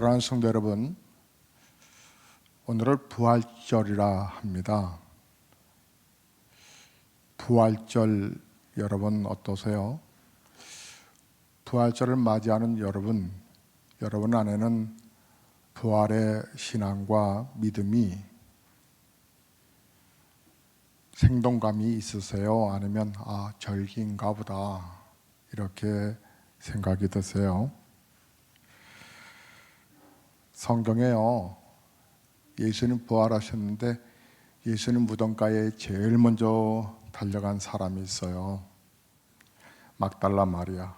사랑하는 성도 여러분, 오늘을 부활절이라 합니다. 부활절 여러분 어떠세요? 부활절을 맞이하는 여러분, 여러분 안에는 부활의 신앙과 믿음이 생동감이 있으세요? 아니면 아 절기인가 보다 이렇게 생각이 드세요? 성경에요. 예수님 부활하셨는데 예수님 무덤가에 제일 먼저 달려간 사람이 있어요. 막달라 마리아.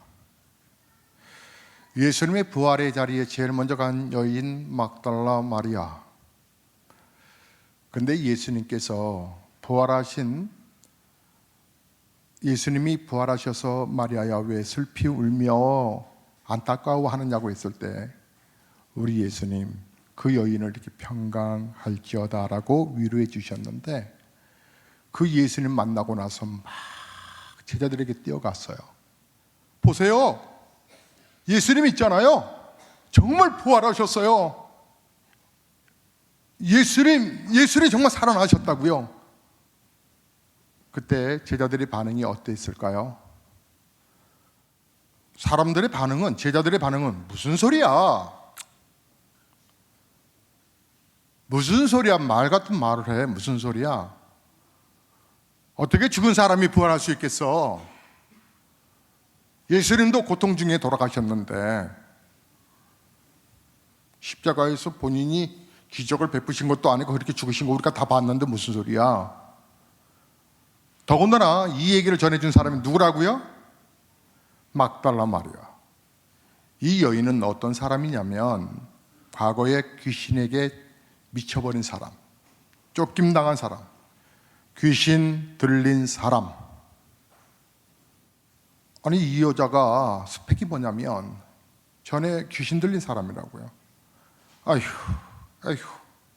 예수님의 부활의 자리에 제일 먼저 간 여인 막달라 마리아. 근데 예수님께서 부활하신 예수님이 부활하셔서 마리아야 왜 슬피 울며 안타까워하느냐고 했을 때 우리 예수님 그 여인을 이렇게 평강할지어다라고 위로해 주셨는데 그 예수님 만나고 나서 막 제자들에게 뛰어갔어요. 보세요. 예수님 있잖아요. 정말 부활하셨어요. 예수님, 예수님 정말 살아나셨다고요. 그때 제자들의 반응이 어땠을까요? 사람들의 반응은, 제자들의 반응은 무슨 소리야? 무슨 소리야? 말 같은 말을 해. 무슨 소리야? 어떻게 죽은 사람이 부활할 수 있겠어? 예수님도 고통 중에 돌아가셨는데 십자가에서 본인이 기적을 베푸신 것도 아니고 그렇게 죽으신 거 우리가 다 봤는데 무슨 소리야? 더군다나 이 얘기를 전해준 사람이 누구라고요? 막달라 마리아. 이 여인은 어떤 사람이냐면 과거에 귀신에게 미쳐버린 사람, 쫓김당한 사람, 귀신 들린 사람. 아니 이 여자가 스펙이 뭐냐면 전에 귀신 들린 사람이라고요. 아휴, 아휴,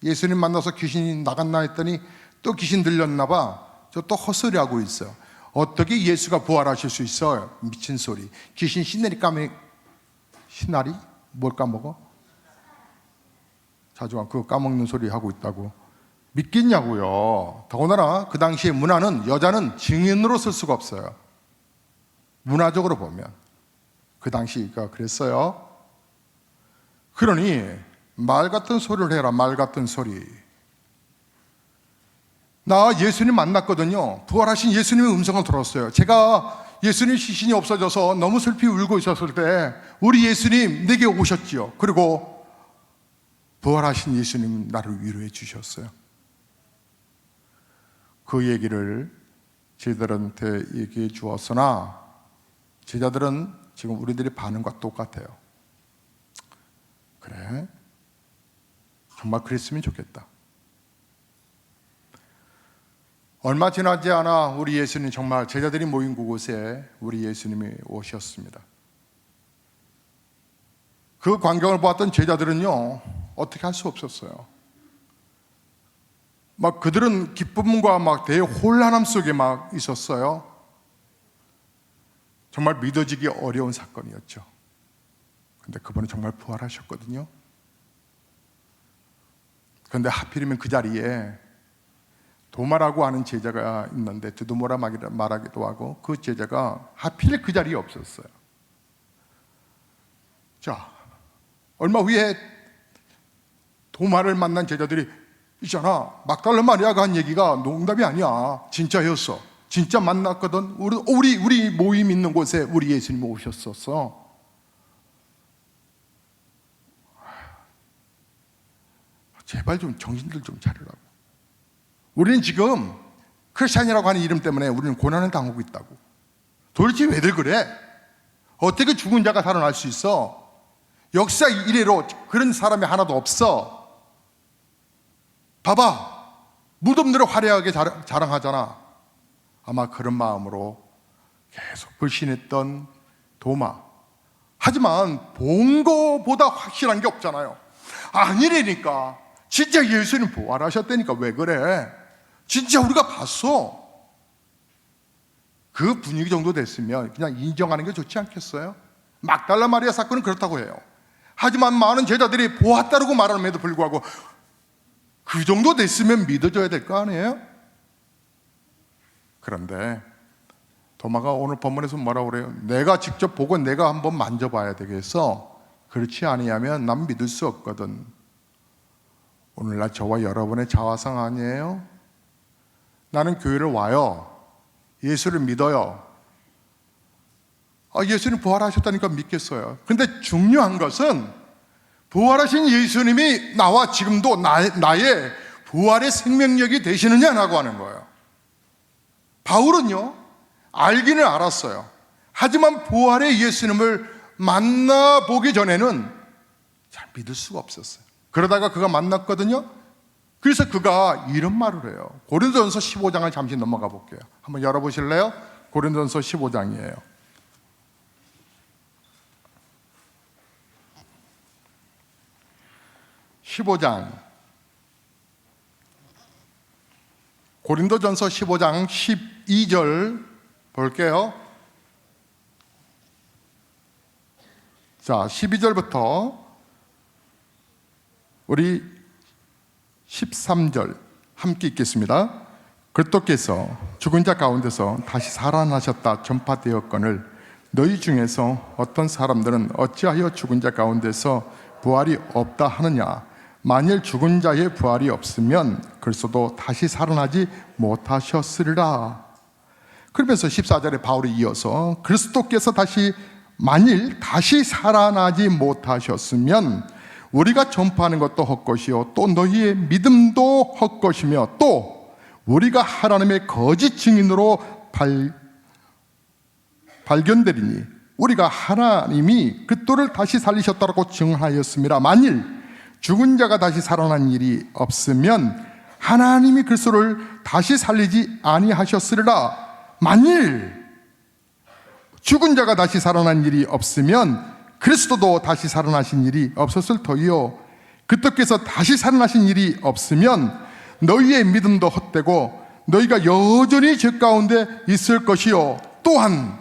예수님 만나서 귀신이 나갔나 했더니 또 귀신 들렸나 봐. 저 또 헛소리하고 있어요. 어떻게 예수가 부활하실 수 있어요? 미친 소리. 귀신 신내리 까매 신나리? 뭘 까먹어? 자주 그거 까먹는 소리 하고 있다고 믿겠냐고요. 더군다나 그 당시에 문화는 여자는 증인으로 쓸 수가 없어요. 문화적으로 보면 그 당시가 그랬어요. 그러니 말 같은 소리를 해라 말 같은 소리. 나 예수님 만났거든요. 부활하신 예수님의 음성을 들었어요. 제가 예수님 시신이 없어져서 너무 슬피 울고 있었을 때 우리 예수님 내게 오셨지요. 그리고 부활하신 예수님 나를 위로해 주셨어요. 그 얘기를 제자들한테 얘기해 주었으나 제자들은 지금 우리들의 반응과 똑같아요. 그래? 정말 그랬으면 좋겠다. 얼마 지나지 않아 우리 예수님 정말 제자들이 모인 그곳에 우리 예수님이 오셨습니다. 그 광경을 보았던 제자들은요, 어떻게 할 수 없었어요. 막 그들은 기쁨과 막 대혼란함 속에 막 있었어요. 정말 믿어지기 어려운 사건이었죠. 근데 그분은 정말 부활하셨거든요. 그런데 하필이면 그 자리에 도마라고 하는 제자가 있는데 두두모라 말하기도 하고 그 제자가 하필 그 자리에 없었어요. 자, 얼마 후에 도마를 만난 제자들이 있잖아 막달라 마리아가 한 얘기가 농담이 아니야. 진짜였어. 진짜 만났거든. 우리 우리 우리 모임 있는 곳에 우리 예수님 오셨었어. 제발 좀 정신들 좀 차리라고. 우리는 지금 크리스찬이라고 하는 이름 때문에 우리는 고난을 당하고 있다고. 도대체 왜들 그래? 어떻게 죽은 자가 살아날 수 있어? 역사 이래로 그런 사람이 하나도 없어 봐봐. 무덤대로 화려하게 자랑, 하잖아 아마 그런 마음으로 계속 불신했던 도마. 하지만 본 거보다 확실한 게 없잖아요. 아니래니까. 진짜 예수님 부활하셨다니까 왜 그래? 진짜 우리가 봤어. 그 분위기 정도 됐으면 그냥 인정하는 게 좋지 않겠어요? 막달라 마리아 사건은 그렇다고 해요. 하지만 많은 제자들이 보았다고 말함에도 불구하고 그 정도 됐으면 믿어줘야 될 거 아니에요? 그런데 도마가 오늘 본문에서 뭐라고 그래요? 내가 직접 보고 내가 한번 만져봐야 되겠어. 그렇지 아니하면 난 믿을 수 없거든. 오늘날 저와 여러분의 자화상 아니에요? 나는 교회를 와요. 예수를 믿어요. 아, 예수님 부활하셨다니까 믿겠어요. 근데 중요한 것은 부활하신 예수님이 나와 지금도 나, 나의 부활의 생명력이 되시느냐라고 하는 거예요. 바울은요, 알기는 알았어요. 하지만 부활의 예수님을 만나보기 전에는 잘 믿을 수가 없었어요. 그러다가 그가 만났거든요. 그래서 그가 이런 말을 해요. 고린도전서 15장을 잠시 넘어가 볼게요. 한번 열어보실래요? 고린도전서 15장이에요. 15장 고린도전서 15장 12절 볼게요. 자, 12절부터 우리 13절 함께 읽겠습니다. 그리스도께서 죽은 자 가운데서 다시 살아나셨다 전파되었거늘 너희 중에서 어떤 사람들은 어찌하여 죽은 자 가운데서 부활이 없다 하느냐 만일 죽은 자의 부활이 없으면 그리스도도 다시 살아나지 못하셨으리라 그러면서 14절에 바울이 이어서 그리스도께서 다시 만일 다시 살아나지 못하셨으면 우리가 전파하는 것도 헛것이요 또 너희의 믿음도 헛것이며 또 우리가 하나님의 거짓 증인으로 발, 발견되리니 우리가 하나님이 그토를 다시 살리셨다고 증하였습니다. 만일 죽은 자가 다시 살아난 일이 없으면 하나님이 그리스도를 다시 살리지 아니하셨으리라. 만일 죽은 자가 다시 살아난 일이 없으면 그리스도도 다시 살아나신 일이 없었을 터이요. 그토께서 다시 살아나신 일이 없으면 너희의 믿음도 헛되고 너희가 여전히 죄 가운데 있을 것이요. 또한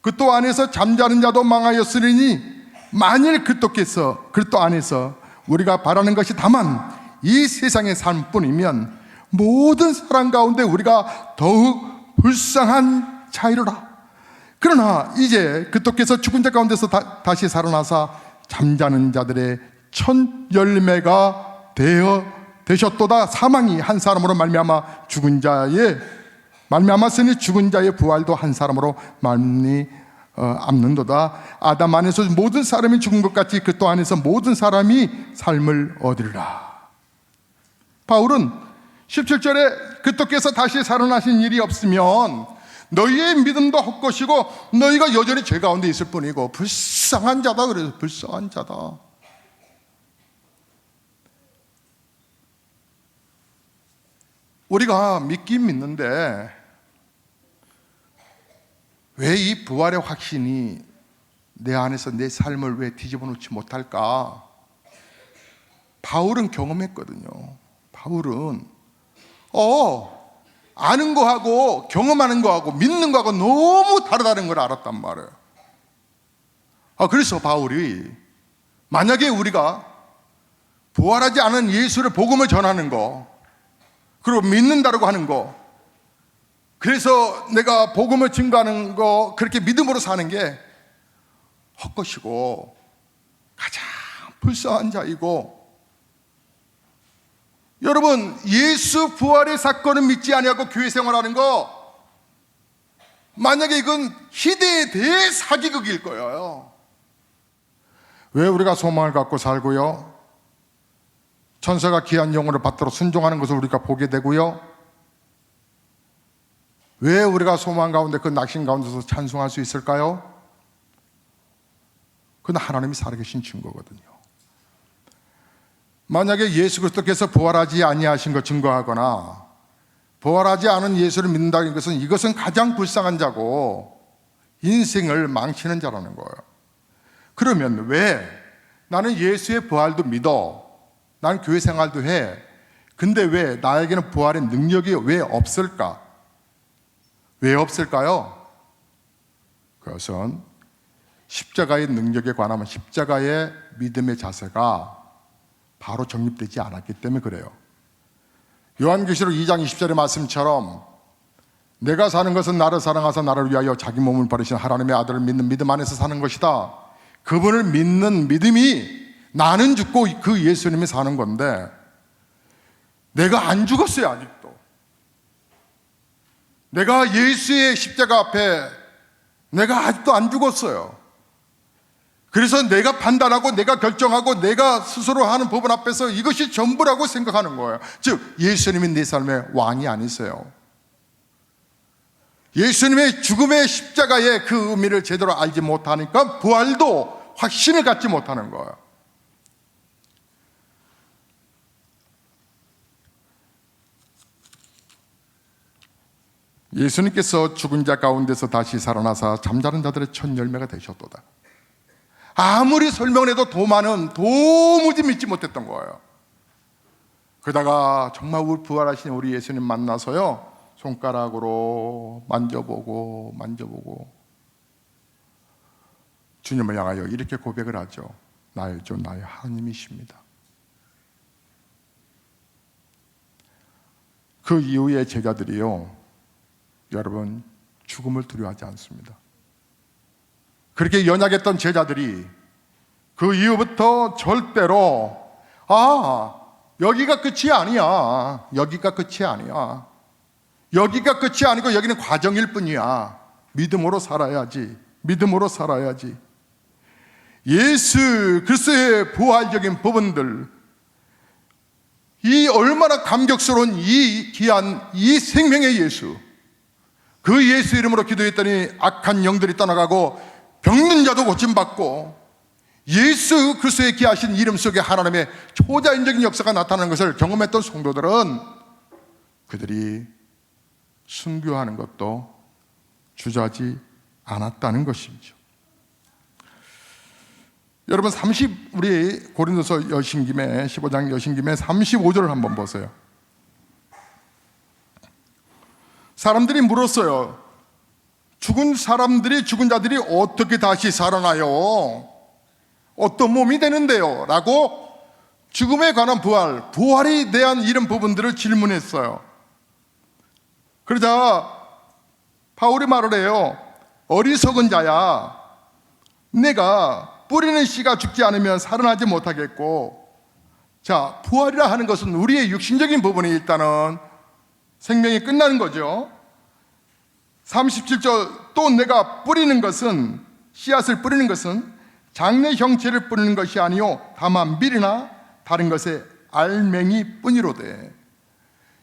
그또 안에서 잠자는 자도 망하였으니 만일 그토께서 그또 안에서 우리가 바라는 것이 다만 이 세상의 삶뿐이면 모든 사람 가운데 우리가 더욱 불쌍한 차이로라. 그러나 이제 그토께서 죽은 자 가운데서 다, 시 살아나사 잠자는 자들의 첫 열매가 되어 되셨도다 사망이 한 사람으로 말미암아 죽은 자의 말미암았으니 죽은 자의 부활도 한 사람으로 말미 어, 암는도다. 아담 안에서 모든 사람이 죽은 것 같이 그또 안에서 모든 사람이 삶을 얻으리라. 바울은 17절에 그토께서 다시 살아나신 일이 없으면 너희의 믿음도 헛것이고 너희가 여전히 죄 가운데 있을 뿐이고 불쌍한 자다 그래서 불쌍한 자다. 우리가 믿긴 믿는데 왜 이 부활의 확신이 내 안에서 내 삶을 왜 뒤집어 놓지 못할까? 바울은 경험했거든요. 바울은 어 아는 거하고 경험하는 거하고 믿는 거하고 너무 다르다는 걸 알았단 말이에요. 아 그래서 바울이 만약에 우리가 부활하지 않은 예수를 복음을 전하는 거 그리고 믿는다라고 하는 거. 그래서 내가 복음을 증거하는 거, 그렇게 믿음으로 사는 게 헛것이고 가장 불쌍한 자이고 여러분 예수 부활의 사건을 믿지 아니하고 교회 생활하는 거 만약에 이건 희대의 대사기극일 거예요. 왜 우리가 소망을 갖고 살고요? 천사가 귀한 영혼을 받도록 순종하는 것을 우리가 보게 되고요. 왜 우리가 소망 가운데 그 낙심 가운데서 찬송할 수 있을까요? 그건 하나님이 살아계신 증거거든요. 만약에 예수 그리스도께서 부활하지 아니하신 것 증거하거나 부활하지 않은 예수를 믿는다는 것은 이것은 가장 불쌍한 자고 인생을 망치는 자라는 거예요. 그러면 왜 나는 예수의 부활도 믿어? 난 교회 생활도 해. 근데 왜 나에게는 부활의 능력이 왜 없을까? 왜 없을까요? 그것은 십자가의 능력에 관하면 십자가의 믿음의 자세가 바로 정립되지 않았기 때문에 그래요. 요한계시록 2장 20절의 말씀처럼 내가 사는 것은 나를 사랑하사 나를 위하여 자기 몸을 버리신 하나님의 아들을 믿는 믿음 안에서 사는 것이다. 그분을 믿는 믿음이 나는 죽고 그 예수님이 사는 건데 내가 안 죽었어요 아직도. 내가 예수의 십자가 앞에 내가 아직도 안 죽었어요. 그래서 내가 판단하고 내가 결정하고 내가 스스로 하는 법원 앞에서 이것이 전부라고 생각하는 거예요. 즉 예수님이 내 삶의 왕이 아니세요. 예수님의 죽음의 십자가의 그 의미를 제대로 알지 못하니까 부활도 확신을 갖지 못하는 거예요. 예수님께서 죽은 자 가운데서 다시 살아나사 잠자는 자들의 첫 열매가 되셨도다. 아무리 설명을 해도 도마는 도무지 믿지 못했던 거예요. 그러다가 정말 우리 부활하신 우리 예수님 만나서요. 손가락으로 만져보고 만져보고 주님을 향하여 이렇게 고백을 하죠. 나의 주 나의 하나님이십니다. 그 이후에 제자들이요. 여러분 죽음을 두려워하지 않습니다. 그렇게 연약했던 제자들이 그 이후부터 절대로 아 여기가 끝이 아니야. 여기가 끝이 아니야. 여기가 끝이 아니고 여기는 과정일 뿐이야. 믿음으로 살아야지. 믿음으로 살아야지. 예수 그리스도의 부활적인 부분들 이 얼마나 감격스러운 이 귀한 이 생명의 예수 그 예수 이름으로 기도했더니 악한 영들이 떠나가고 병든 자도 고침받고 예수 그리스도의 귀하신 이름 속에 하나님의 초자연적인 역사가 나타나는 것을 경험했던 성도들은 그들이 순교하는 것도 주저하지 않았다는 것이죠. 여러분 30 우리 고린도서 여신김에 15장 여신김에 35절을 한번 보세요. 사람들이 물었어요. 죽은 사람들이 죽은 자들이 어떻게 다시 살아나요? 어떤 몸이 되는데요? 라고 죽음에 관한 부활, 부활에 대한 이런 부분들을 질문했어요. 그러자 바울이 말을 해요. 어리석은 자야. 내가 뿌리는 씨가 죽지 않으면 살아나지 못하겠고, 자, 부활이라 하는 것은 우리의 육신적인 부분이 일단은 생명이 끝나는 거죠. 37절 또 내가 뿌리는 것은 씨앗을 뿌리는 것은 장래 형체를 뿌리는 것이 아니요 다만 밀이나 다른 것의 알맹이 뿐이로되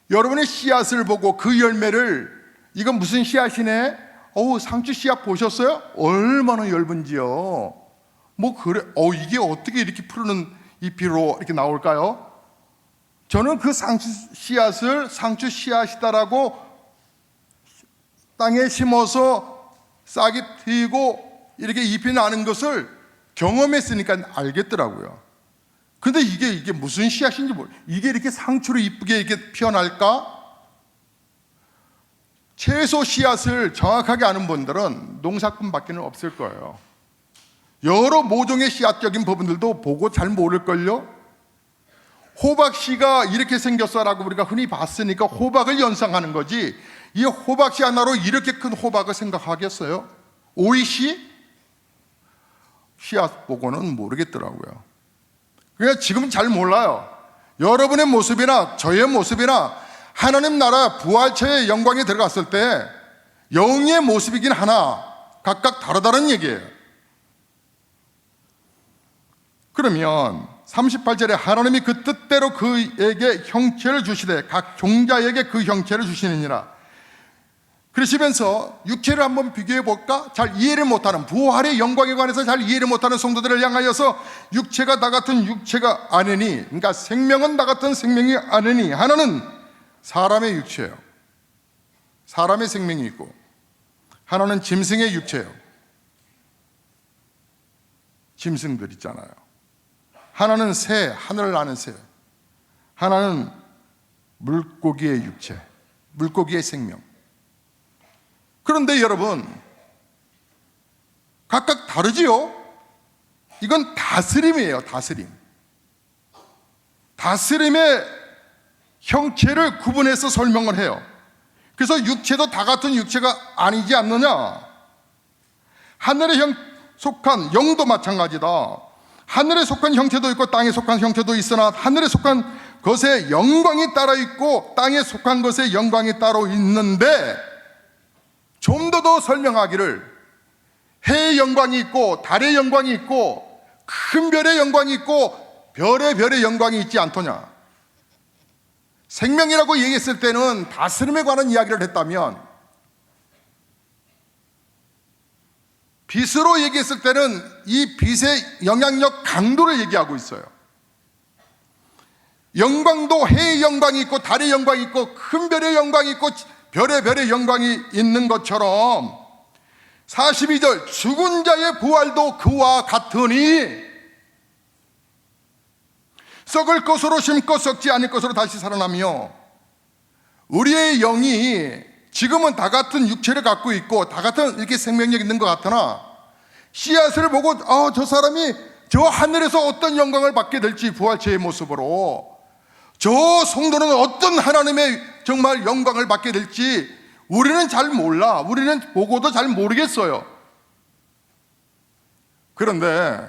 여러분의 씨앗을 보고 그 열매를 이건 무슨 씨앗이네? 어우 상추 씨앗 보셨어요? 얼마나 얇은지요. 뭐 그래? 어 이게 어떻게 이렇게 푸르는 잎으로 이렇게 나올까요? 저는 그 상추 씨앗을 상추 씨앗이다라고 땅에 심어서 싹이 트이고 이렇게 잎이 나는 것을 경험했으니까 알겠더라고요. 근데 이게 이게 무슨 씨앗인지 모르. 이게 이렇게 상추로 이쁘게 이렇게 피어날까? 채소 씨앗을 정확하게 아는 분들은 농사꾼밖에는 없을 거예요. 여러 모종의 씨앗적인 부분들도 보고 잘 모를걸요? 호박 씨가 이렇게 생겼어라고 우리가 흔히 봤으니까 호박을 연상하는 거지 이 호박씨 하나로 이렇게 큰 호박을 생각하겠어요? 오이씨? 씨앗 보고는 모르겠더라고요. 그러니까 지금 잘 몰라요. 여러분의 모습이나 저의 모습이나 하나님 나라 부활체의 영광에 들어갔을 때 영의 모습이긴 하나 각각 다르다는 얘기예요. 그러면 38절에 하나님이 그 뜻대로 그에게 형체를 주시되 각 종자에게 그 형체를 주시느니라. 그러시면서 육체를 한번 비교해 볼까? 잘 이해를 못하는 부활의 영광에 관해서 잘 이해를 못하는 성도들을 향하여서 육체가 나 같은 육체가 아니니, 그러니까 생명은 나 같은 생명이 아니니 하나는 사람의 육체예요. 사람의 생명이 있고 하나는 짐승의 육체예요. 짐승들 있잖아요. 하나는 새, 하늘을 나는 새. 하나는 물고기의 육체, 물고기의 생명. 그런데 여러분, 각각 다르지요? 이건 다스림이에요, 다스림. 다스림의 형체를 구분해서 설명을 해요. 그래서 육체도 다 같은 육체가 아니지 않느냐? 하늘에 형, 속한 영도 마찬가지다. 하늘에 속한 형체도 있고 땅에 속한 형체도 있으나 하늘에 속한 것에 영광이 따로 있고 땅에 속한 것에 영광이 따로 있는데 좀 더 더 설명하기를 해의 영광이 있고 달의 영광이 있고 큰 별의 영광이 있고 별의 별의 영광이 있지 않더냐. 생명이라고 얘기했을 때는 다스림에 관한 이야기를 했다면 빛으로 얘기했을 때는 이 빛의 영향력 강도를 얘기하고 있어요. 영광도 해의 영광이 있고 달의 영광이 있고 큰 별의 영광이 있고 별의 별의 영광이 있는 것처럼 42절 죽은 자의 부활도 그와 같으니 썩을 것으로 심고 썩지 않을 것으로 다시 살아나며 우리의 영이 지금은 다 같은 육체를 갖고 있고 다 같은 이렇게 생명력 있는 것 같으나 씨앗을 보고 아, 저 사람이 저 하늘에서 어떤 영광을 받게 될지 부활체의 모습으로 저 성도는 어떤 하나님의 정말 영광을 받게 될지 우리는 잘 몰라. 우리는 보고도 잘 모르겠어요. 그런데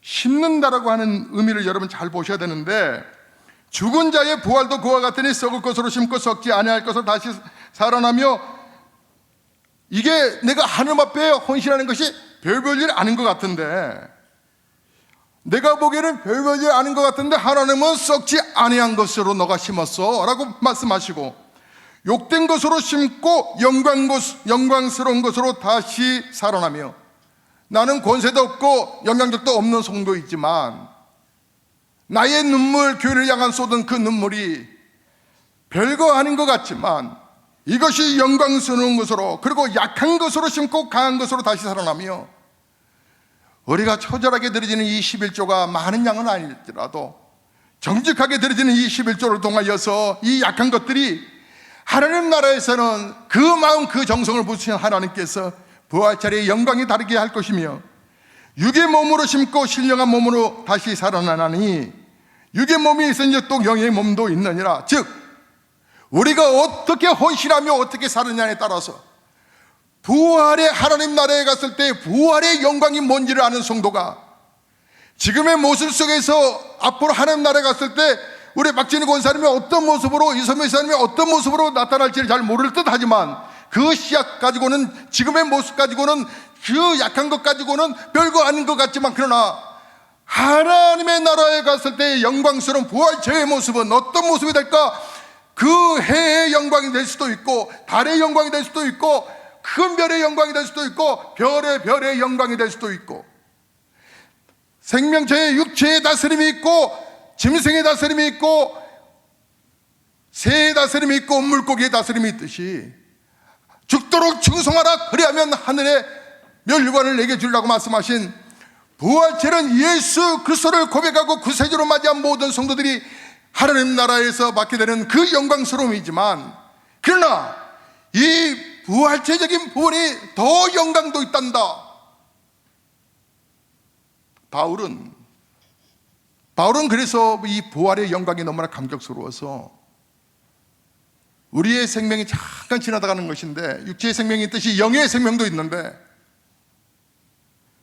심는다라고 하는 의미를 여러분 잘 보셔야 되는데 죽은 자의 부활도 그와 같으니 썩을 것으로 심고 썩지 아니할 것으로 다시 살아나며 이게 내가 하늘 앞에 헌신하는 것이 별별일 아닌 것 같은데 내가 보기에는 별별일 아닌 것 같은데 하나님은 썩지 아니한 것으로 너가 심었어 라고 말씀하시고 욕된 것으로 심고 영광 영광스러운 것으로 다시 살아나며 나는 권세도 없고 영향력도 없는 성도이지만 나의 눈물 교회를 향한 쏟은 그 눈물이 별거 아닌 것 같지만 이것이 영광스러운 것으로 그리고 약한 것으로 심고 강한 것으로 다시 살아나며 우리가 처절하게 드려지는 이 11조가 많은 양은 아닐지라도 정직하게 드려지는 이 11조를 통하여서 이 약한 것들이 하나님 나라에서는 그 마음 그 정성을 부으신 하나님께서 부활 자리의 영광이 다르게 할 것이며 육의 몸으로 심고 신령한 몸으로 다시 살아나니 육의 몸이 있으니 또 영의 몸도 있느니라. 즉 우리가 어떻게 헌신하며 어떻게 사느냐에 따라서 부활의 하나님 나라에 갔을 때 부활의 영광이 뭔지를 아는 성도가 지금의 모습 속에서 앞으로 하나님 나라에 갔을 때 우리 박진희 권사님이 어떤 모습으로 이소미 사님이 어떤 모습으로 나타날지를 잘 모를 듯 하지만 그 씨앗 가지고는 지금의 모습 가지고는 그 약한 것 가지고는 별거 아닌 것 같지만 그러나 하나님의 나라에 갔을 때 영광스러운 부활체의 모습은 어떤 모습이 될까? 그 해의 영광이 될 수도 있고 달의 영광이 될 수도 있고 큰 별의 영광이 될 수도 있고 별의 별의 영광이 될 수도 있고 생명체의 육체의 다스림이 있고 짐승의 다스림이 있고 새의 다스림이 있고 물고기의 다스림이 있듯이 죽도록 충성하라 그리하면 하늘의 멸류관을 내게 주려고 말씀하신 부활체는 예수 그리스도를 고백하고 구세주로 맞이한 모든 성도들이 하나님 나라에서 받게 되는 그 영광스러움이지만 그러나 이 부활체적인 부분이 더 영광도 있단다. 바울은 바울은 그래서 이 부활의 영광이 너무나 감격스러워서 우리의 생명이 잠깐 지나다가는 것인데 육체의 생명이 있듯이 영의 생명도 있는데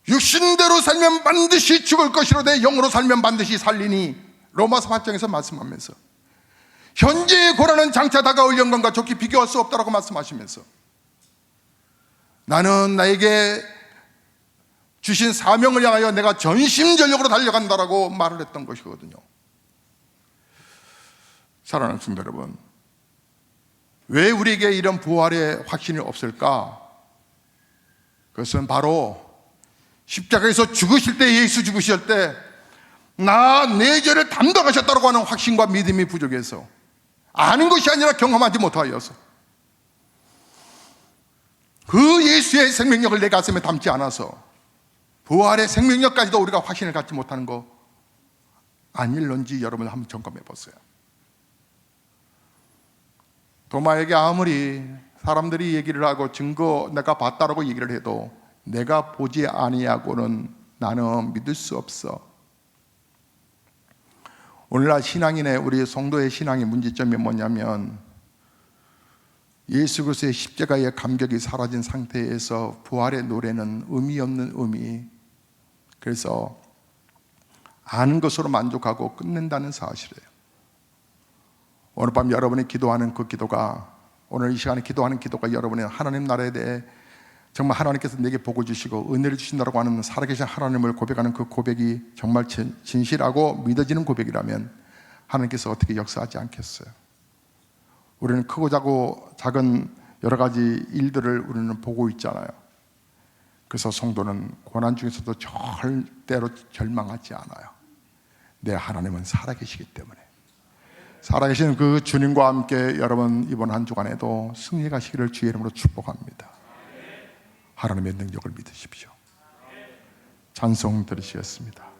육신대로 살면 반드시 죽을 것이로되 영으로 살면 반드시 살리니 로마서 8장에서 말씀하면서 현재의 고난은 장차 다가올 영광과 좋게 비교할 수 없다라고 말씀하시면서 나는 나에게 주신 사명을 향하여 내가 전심전력으로 달려간다라고 말을 했던 것이거든요. 사랑하는 성도 여러분, 왜 우리에게 이런 부활의 확신이 없을까? 그것은 바로 십자가에서 죽으실 때 예수 죽으실 때 나 내 죄를 담당하셨다고 하는 확신과 믿음이 부족해서 아는 것이 아니라 경험하지 못하여서 그 예수의 생명력을 내 가슴에 담지 않아서 부활의 생명력까지도 우리가 확신을 갖지 못하는 거 아닐런지 여러분 한번 점검해 보세요. 도마에게 아무리 사람들이 얘기를 하고 증거 내가 봤다라고 얘기를 해도 내가 보지 아니하고는 나는 믿을 수 없어. 오늘날 신앙인의 우리 성도의 신앙의 문제점이 뭐냐면 예수 그리스도의 십자가의 감격이 사라진 상태에서 부활의 노래는 의미 없는 의미. 그래서 아는 것으로 만족하고 끝낸다는 사실이에요. 오늘 밤 여러분이 기도하는 그 기도가 오늘 이 시간에 기도하는 기도가 여러분의 하나님 나라에 대해 정말 하나님께서 내게 복을 주시고 은혜를 주신다고 하는 살아계신 하나님을 고백하는 그 고백이 정말 진- 진실하고 믿어지는 고백이라면 하나님께서 어떻게 역사하지 않겠어요? 우리는 크고 작고 작은 여러 가지 일들을 우리는 보고 있잖아요. 그래서 성도는 고난 중에서도 절대로 절망하지 않아요. 내 하나님은 살아계시기 때문에. 살아계신 그 주님과 함께 여러분 이번 한 주간에도 승리 가시기를 주의 이름으로 축복합니다. 하나님의 능력을 믿으십시오. 찬송 들으시겠습니다.